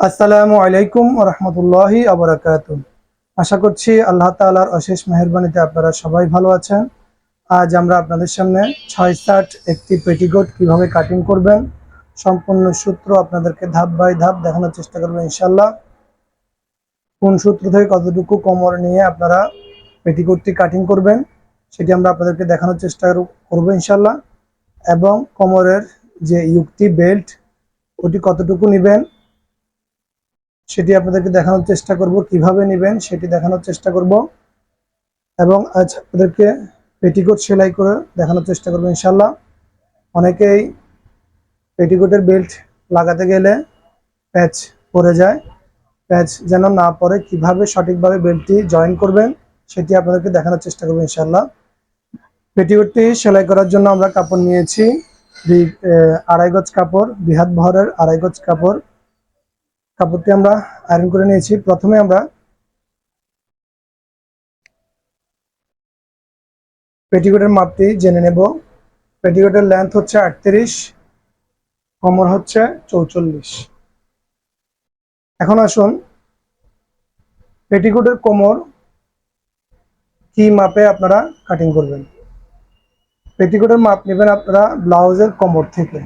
আসসালামু আলাইকুম রহমতুল্লাহি আবরাকাত আশা করছি আল্লাহ তাআলার অশেষ মেহরবানিতে আপনারা সবাই ভালো আছেন। আজ আমরা আপনাদের সামনে ছয় সাট একটি পেটিকোট কীভাবে কাটিং করবেন, সম্পূর্ণ সূত্র আপনাদেরকে ধাপ বাই ধাপ দেখানোর চেষ্টা করবেন ইনশাল্লাহ কোন সূত্র থেকে কতটুকু কোমর নিয়ে আপনারা পেটিকোটটি কাটিং করবেন, সেটি আমরা আপনাদেরকে দেখানোর চেষ্টা করব ইনশাল্লাহ এবং কোমরের যে ইউক্তি বেল্ট, ওটি কতটুকু নেবেন সেটি আপনাদেরকে দেখানোর চেষ্টা করব, কীভাবে নেবেন সেটি দেখানোর চেষ্টা করব। এবং আজ আপনাদেরকে পেটিকোট সেলাই করে দেখানোর চেষ্টা করব ইনশাল্লাহ অনেকেই পেটিকোটের বেল্ট লাগাতে গেলে প্যাচ পরে যায়। প্যাচ যেন না পরে কীভাবে সঠিকভাবে বেল্টটি জয়েন করবেন সেটি আপনাদেরকে দেখানোর চেষ্টা করব ইনশাল্লাহ পেটিকোটটি সেলাই করার জন্য আমরা কাপড় নিয়েছি। দুই- আড়াই গজ কাপড় বিহাত ভরের আড়াই গজ কাপড়। কাপড়টি আমরা আয়রন করে নিয়েছি। প্রথমে আমরা পেটিকোটের মাপটি জেনে নেব। পেটিকোটের লেন্থ হচ্ছে আটত্রিশ, কমর হচ্ছে চৌচল্লিশ। এখন আসুন, পেটিকোটের কোমর কি মাপে আপনারা কাটিং করবেন? পেটিকোটের মাপ নেবেন আপনারা ব্লাউজের কোমর থেকে।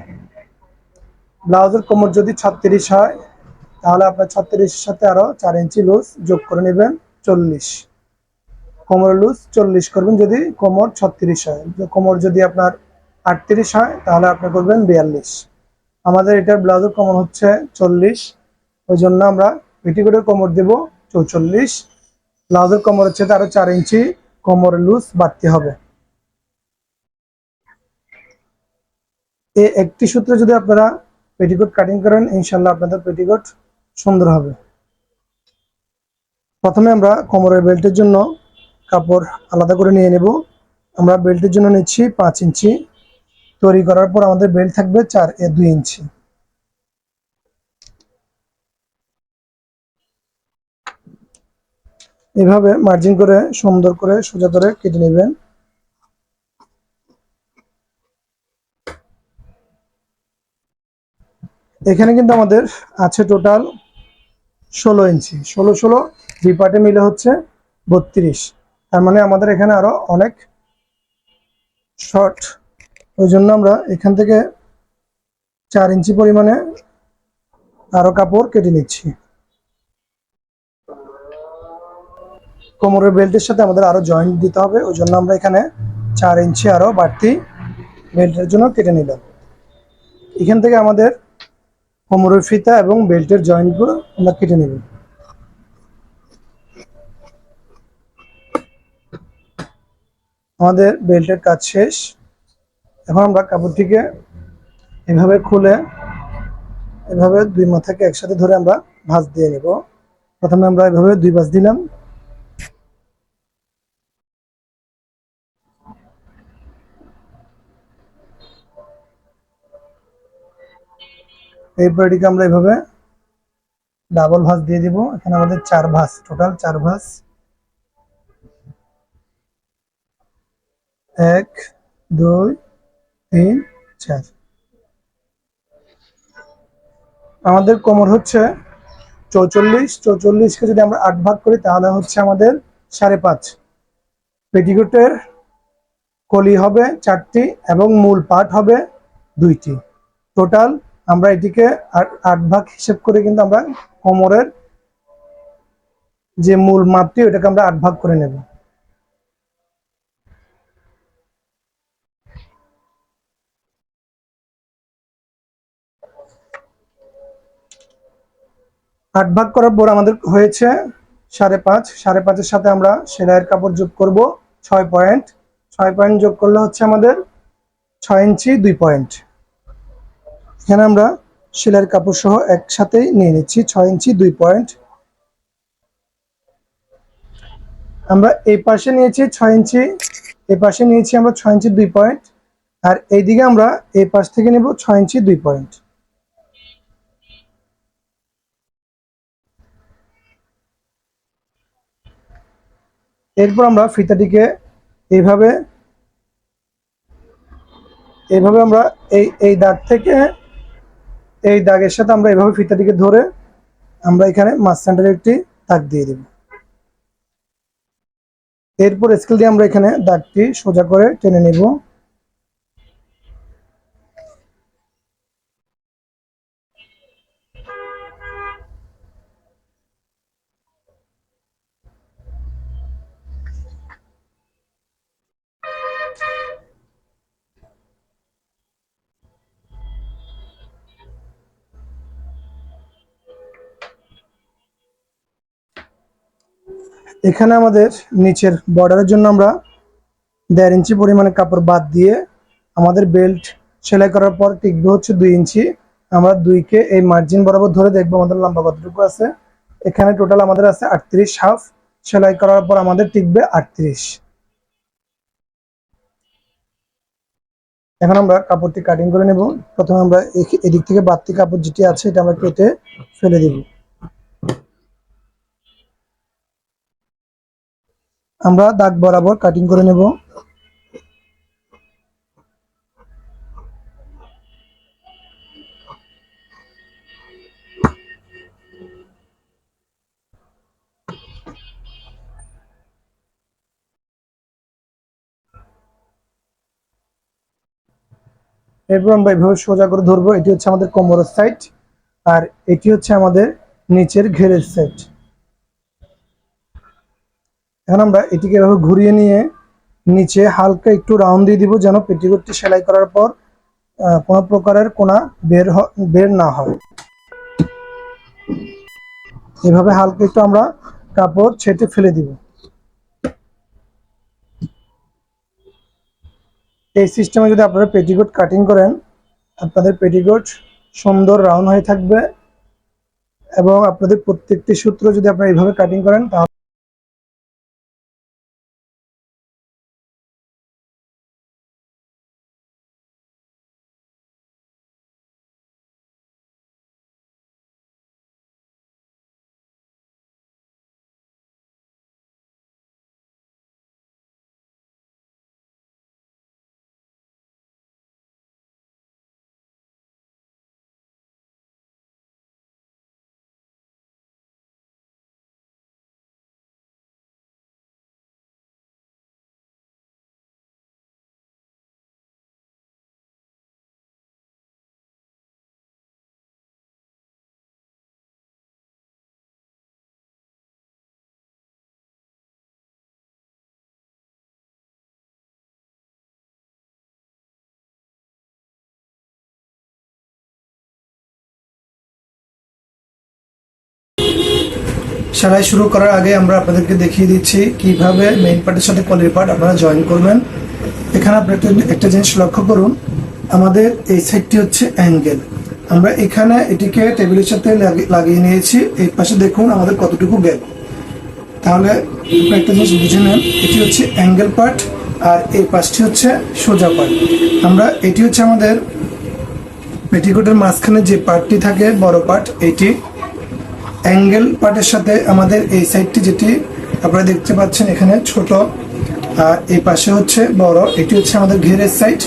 ব্লাউজের কোমর যদি ছত্রিশ হয় তাহলে আপনার ছত্রিশের সাথে আরও চার ইঞ্চি লুজ যোগ করে নেবেন চল্লিশ। কোমর লুজ চল্লিশ করবেন যদি কোমর ছত্রিশ হয়। কোমর যদি আপনার আটত্রিশ হয়, তাহলে আপনি করবেন বিয়াল্লিশ। আমাদের এটার ব্লাউজের কোমর হচ্ছে চল্লিশ। ওই জন্য আমরা পেটিকোটের কোমর দেব চৌচল্লিশ। ব্লাউজের কোমর হচ্ছে আরও চার ইঞ্চি কোমর লুজ বাড়তে হবে। এই একটি সূত্রে যদি আপনারা পেটিকোট কাটিং করেন, ইনশাল্লাহ আপনাদের পেটিকোট সুন্দর হবে। প্রথমে আমরা কোমরের বেল্টের জন্য কাপড় আলাদা করে নিয়ে নেব। আমরা বেল্টের জন্য নিচ্ছি পাঁচ ইঞ্চি। তৈরি করার পর আমাদের বেল্ট থাকবে চার এ দুই ইঞ্চি। এভাবে মার্জিন করে সুন্দর করে সোজা করে কেটে নেবেন। এখানে কিন্তু আমাদের আছে টোটাল ষোলো ইঞ্চি। ষোলো ষোলো, দুই পার্টে মিলে হচ্ছে বত্রিশ। তার মানে আমাদের এখানে আরও অনেক শর্ট ওই জন্য আমরা এখান থেকে চার ইঞ্চি পরিমাণে আরও কাপড় কেটে নিচ্ছি। কোমরের বেল্টের সাথে আমাদের আরও জয়েন্ট দিতে হবে, ওই জন্য আমরা এখানে চার ইঞ্চি আরও বাড়তি বেল্টের জন্য কেটে নিলাম। এখান থেকে আমাদের কোমরের ফিতা এবং বেল্টের জয়েন্টগুলো আমরা কেটে নেব। আমাদের বেল্টের কাজ শেষ। এখন আমরা কাপড়টিকে এভাবে খুলে, এভাবে দুই মাথাকে একসাথে ধরে আমরা ভাঁজ দিয়ে নেব। প্রথমে আমরা এভাবে দুই ভাঁজ দিলাম। এরপর এটিকে আমরা এভাবে ডাবল ভাঁজ দিয়ে দিব। এখানে আমাদের চার ভাঁজ টোটাল চার ভাঁজ। এক, দুই, তিন, চার। আমাদের কোমর হচ্ছে চৌচল্লিশ। চৌচল্লিশকে যদি আমরা আট ভাগ করি, তাহলে হচ্ছে আমাদের সাড়ে পাঁচ। পেটিকোটের কলি হবে চারটি এবং মূল পাট হবে দুইটি। টোটাল আমরা এটিকে আট ভাগ হিসেব করে কিন্তু আমরা কোমরের যে মূল মাপটি, ওটাকে আমরা আট ভাগ করে নেব। আট ভাগ করার পর আমাদের হয়েছে সাড়ে পাঁচ। সাড়ে পাঁচের সাথে আমরা সেলাইয়ের কাপড় যোগ করব ছয় পয়েন্ট। ছয় পয়েন্ট যোগ করলে হচ্ছে আমাদের ছয় ইঞ্চি দুই পয়েন্ট। এখানে আমরা সেলাইয়ের কাপড় সহ একসাথেই নিয়ে নিচ্ছি ছয় ইঞ্চি, দুই পয়েন্ট। আমরা এই পাশে নিয়েছি ছয় ইঞ্চি, এই পাশে নিয়েছি আমরা ছয় ইঞ্চি, দুই পয়েন্ট। আর এইদিকে আমরা এই পাশ থেকে নেব ছয় ইঞ্চি, দুই পয়েন্ট। এরপর আমরা ফিতাটিকে এইভাবে এইভাবে আমরা এই এই দাগ থেকে এই দাগের সাথে আমরা এভাবে ফিতাটিকে ধরে আমরা এখানে মাছ সেন্টারে একটি দাগ দিয়ে দেব। এরপর স্কেল দিয়ে আমরা এখানে দাগটি সোজা করে টেনে নেব। এখানে আমাদের নিচের বর্ডারের জন্য আমরা দেড় ইঞ্চি পরিমাণে কাপড় বাদ দিয়ে আমাদের বেল্ট সেলাই করার পর টিকবে হচ্ছে দুই ইঞ্চি। আমরা দুইকে এই মার্জিন বরাবর ধরে দেখব আমাদের লম্বা কতটুকু আছে। এখানে টোটাল আমাদের আছে আটত্রিশ হাফ সেলাই করার পর আমাদের টিকবে আটত্রিশ। এখন আমরা কাপড়টি কাটিং করে নেব। প্রথমে আমরা এদিক থেকে বাড়তি কাপড় যেটি আছে, এটা আমরা কেটে ফেলে দিব। আমরা দাগ বরাবর কাটিং করে নেব। এরপর আমরা এভাবে সোজা করে ধরবো। এটি হচ্ছে আমাদের কোমরের সাইড আর এটি হচ্ছে আমাদের নিচের ঘেরের সাইড এখন আমরা এটিকে এভাবে ঘুরিয়ে নিয়ে নিচে হালকা একটু রাউন্ড দিয়ে দিব যেন পেটিকোটটি সেলাই করার পর কোনো প্রকারের কোনা বের বের না হয়। এভাবে হালকা একটু আমরা কাপড় ছেটে ফেলে দিব। এই সিস্টেমে যদি আপনারা পেটিকোট কাটিং করেন, আপনাদের পেটিকোট সুন্দর রাউন্ড হয়ে থাকবে এবং আপনাদের প্রত্যেকটি সূত্র যদি আপনারা এইভাবে কাটিং করেন, তাহলে সেলাই শুরু করার আগে আমরা আপনাদেরকে দেখিয়ে দিচ্ছি কীভাবে মেইন পার্টের সাথে কলির পার্ট আপনারা জয়েন করবেন। এখানে আপনি একটা জিনিস লক্ষ্য করুন, আমাদের এই সাইডটি হচ্ছে অ্যাঙ্গেল আমরা এখানে এটিকে টেবিলের সাথে লাগি- লাগিয়ে নিয়েছি, এই পাশে দেখুন আমাদের কতটুকু গ্যাপ তাহলে একটা জিনিস বুঝে নেন, এটি হচ্ছে অ্যাঙ্গেল পার্ট আর এই পাশটি হচ্ছে সোজা পার্ট আমরা এটি হচ্ছে আমাদের পেটিকোটের মাঝখানে যে পার্টটি থাকে, বড় পার্ট এটি অ্যাঙ্গেল পার্টের সাথে আমাদের এই সাইডটি যেটি আপনারা দেখতে পাচ্ছেন এখানে ছোট, আর এই পাশে হচ্ছে বড়, এটি হচ্ছে আমাদের ঘেরের সাইড,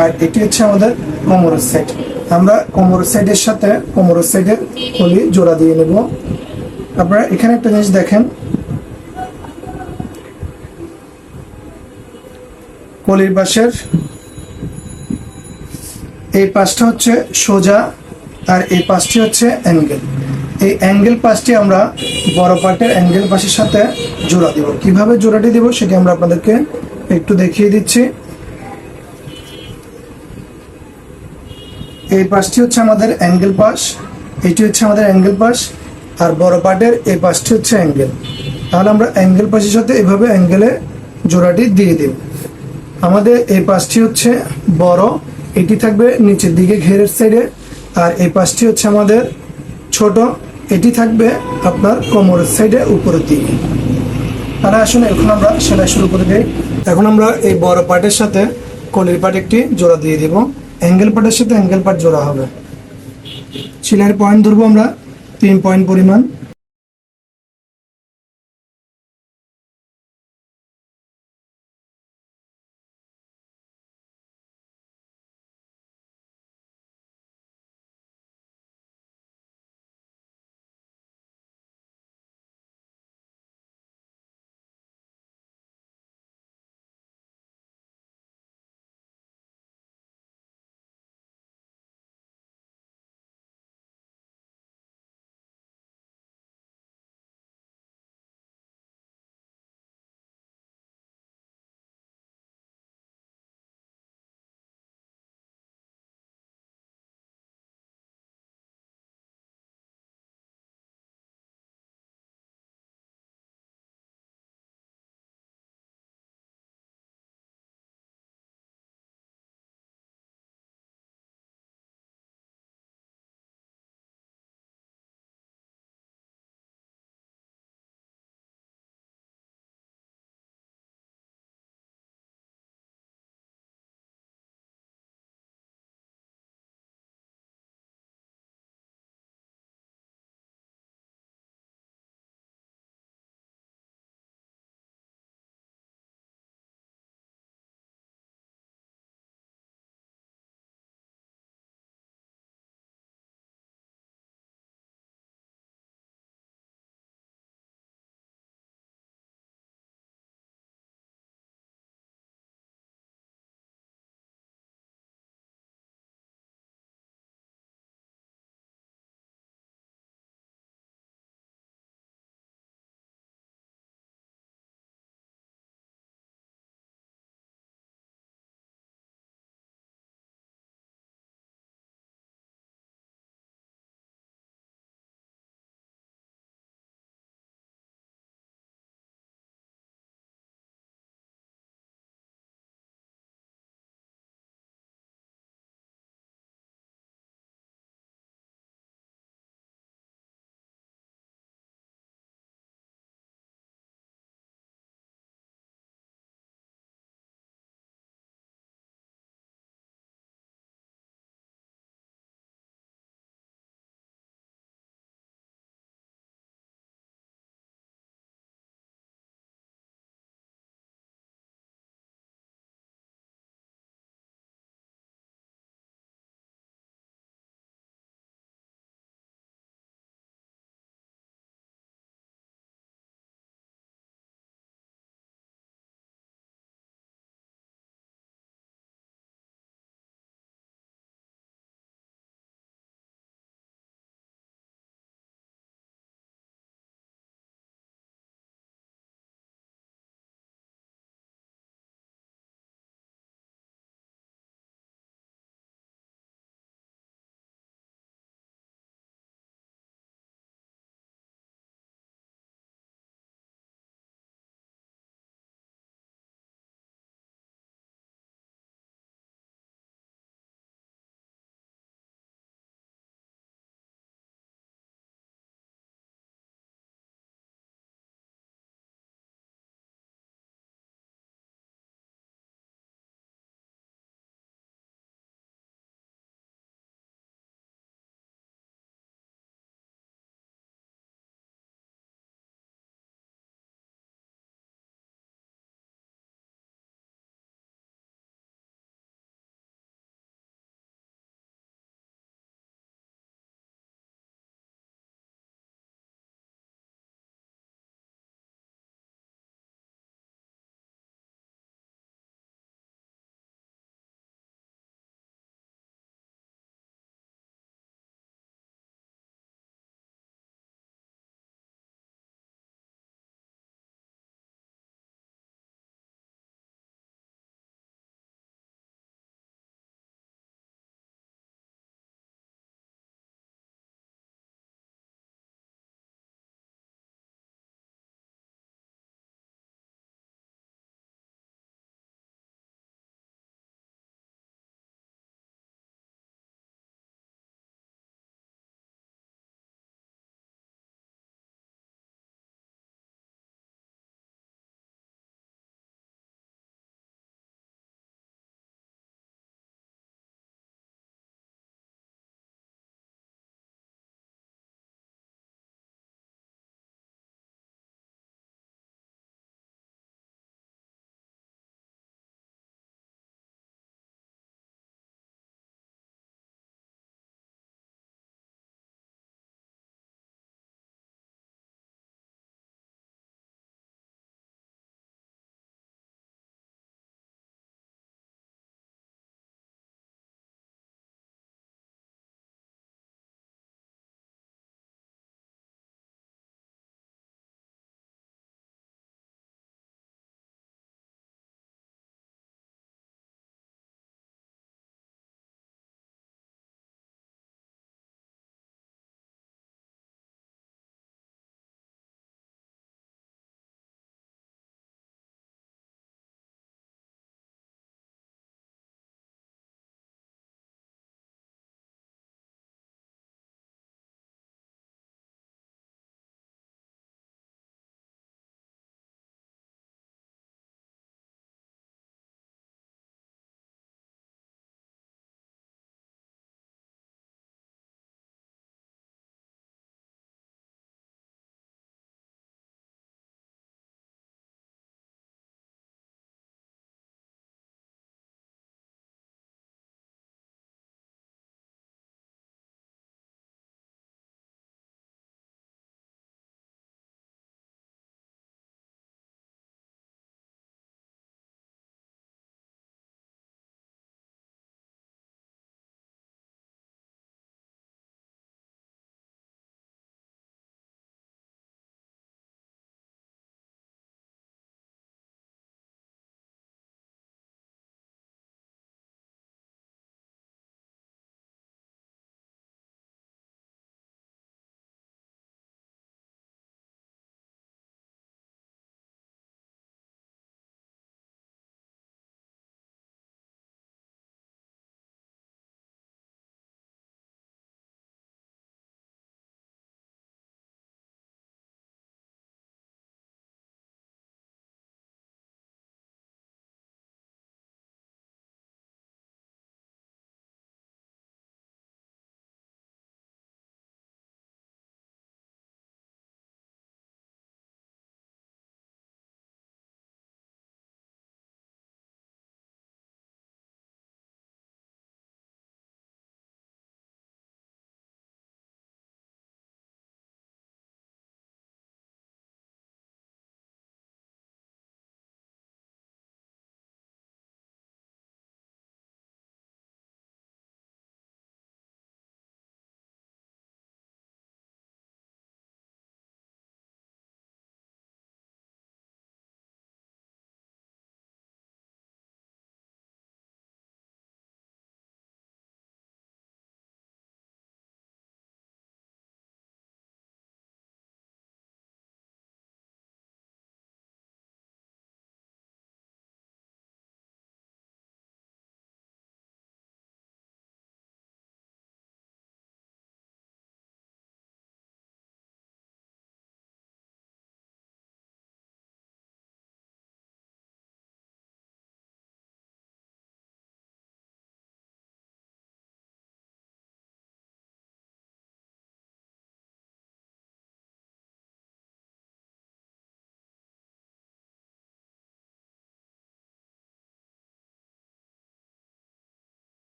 আর এটি হচ্ছে আমাদের কোমরের সাইড। আমরা কোমরের সাইডের সাথে কোমরের সাইডের কলি জোড়া দিয়ে নেব। আপনারা এখানে একটা জিনিস দেখেন। কলির পাশের এই পাশটা হচ্ছে সোজা, আর এই পাশটি হচ্ছে অ্যাঙ্গেল। এই অ্যাঙ্গেল পাশটি আমরা বড় পার্টের অ্যাঙ্গেল পাশের সাথে জোড়া দিব। কীভাবে জোড়াটি দিব সেটি আমরা আপনাদেরকে একটু দেখিয়ে দিচ্ছি। এই পাশটি হচ্ছে আমাদের অ্যাঙ্গেল পাশ এটি হচ্ছে আমাদের অ্যাঙ্গেল পাশ আর বড় পার্টের এই পাশটি হচ্ছে অ্যাঙ্গেল তাহলে আমরা অ্যাঙ্গেল পাশের সাথে এভাবে অ্যাঙ্গেলে জোড়াটি দিয়ে দেব। আমাদের এই পাশটি হচ্ছে বড়, এটি থাকবে নিচের দিকে ঘেরের সাইডে আর এই পাশটি হচ্ছে আমাদের ছোট এটি থাকবে আপনার কোমরের সাইডে উপরের দিকে। তাহলে আসলে এখন আমরা সেলাই শুরু করে দিই। এখন আমরা এই বড় পার্টের সাথে কলির পার্ট একটি জোড়া দিয়ে দিব। অ্যাঙ্গেল পার্টের সাথে অ্যাঙ্গেল পার্ট জোড়া হবে। সেলাইয়ের পয়েন্ট ধরবো আমরা, তিন পয়েন্ট পরিমাণ।